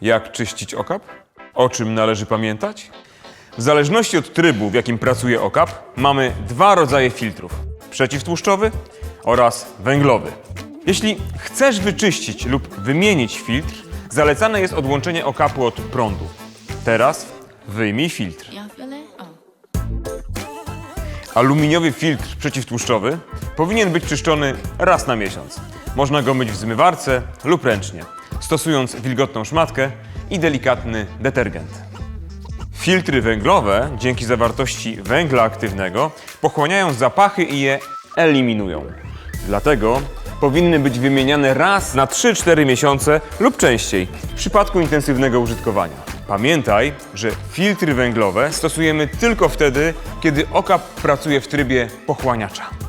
Jak czyścić okap? O czym należy pamiętać? W zależności od trybu, w jakim pracuje okap, mamy dwa rodzaje filtrów: przeciwtłuszczowy oraz węglowy. Jeśli chcesz wyczyścić lub wymienić filtr, zalecane jest odłączenie okapu od prądu. Teraz wyjmij filtr. Aluminiowy filtr przeciwtłuszczowy powinien być czyszczony raz na miesiąc. Można go myć w zmywarce lub ręcznie, stosując wilgotną szmatkę i delikatny detergent. Filtry węglowe, dzięki zawartości węgla aktywnego, pochłaniają zapachy i je eliminują. Dlatego powinny być wymieniane raz na 3-4 miesiące lub częściej w przypadku intensywnego użytkowania. Pamiętaj, że filtry węglowe stosujemy tylko wtedy, kiedy okap pracuje w trybie pochłaniacza.